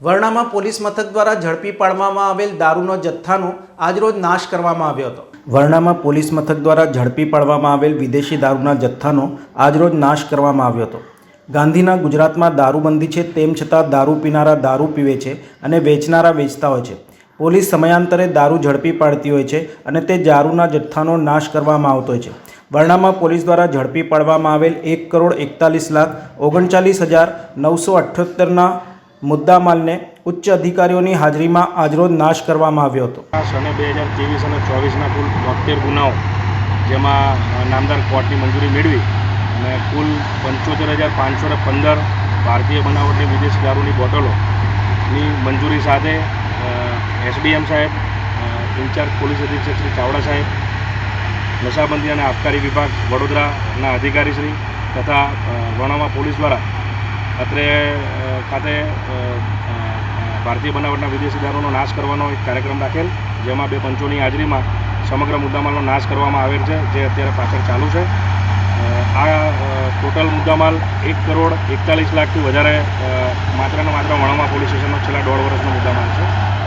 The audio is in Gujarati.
વરણામાં પોલીસ મથક દ્વારા ઝડપી પાડવામાં આવેલ દારૂનો જથ્થાનો આજરોજ નાશ કરવામાં આવ્યો હતો. વરણામાં પોલીસ મથક દ્વારા ઝડપી પાડવામાં આવેલ વિદેશી દારૂના જથ્થાનો આજરોજ નાશ કરવામાં આવ્યો હતો. ગાંધીના ગુજરાતમાં દારૂબંધી છે તેમ છતાં દારૂ પીનારા દારૂ પીવે છે અને વેચનારા વેચતા હોય છે. પોલીસ સમયાંતરે દારૂ ઝડપી પાડતી હોય છે અને તે દારૂના જથ્થાનો નાશ કરવામાં આવતો હોય છે. વરણામાં પોલીસ દ્વારા ઝડપી પાડવામાં આવેલ એક કરોડ એકતાલીસ લાખ ઓગણચાલીસ હજાર નવસો અઠ્યોતેરના મુદ્દામાલને ઉચ્ચ અધિકારીઓની હાજરીમાં આજરોજ નાશ કરવામાં આવ્યો હતો. સને બે હજાર ત્રેવીસ અને ચોવીસના કુલ બોતેર ગુનાઓ જેમાં નામદાર કોર્ટની મંજૂરી મેળવી અને કુલ પંચોતેર હજાર પાંચસો ને પંદર ભારતીય બનાવટની વિદેશી દારૂની બોટલોની મંજૂરી સાથે એસડીએમ સાહેબ ઇન્ચાર્જ પોલીસ અધિક્ષક શ્રી ચાવડા સાહેબ નશાબંધી અને આબકારી વિભાગ વડોદરાના અધિકારીશ્રી તથા અ, વણાવા પોલીસ દ્વારા અત્રે ખાતે ભારતીય બનાવટના વિદેશી દારૂનો નાશ કરવાનો એક કાર્યક્રમ રાખેલ, જેમાં બે પંચોની હાજરીમાં સમગ્ર મુદ્દામાલનો નાશ કરવામાં આવેલ છે, જે અત્યારે પાછળ ચાલુ છે. આ ટોટલ મુદ્દામાલ એક કરોડ એકતાલીસ લાખથી વધારે માત્રાના માત્ર ને પોલીસ સ્ટેશનનો છેલ્લા દોઢ વર્ષનો મુદ્દામાલ છે.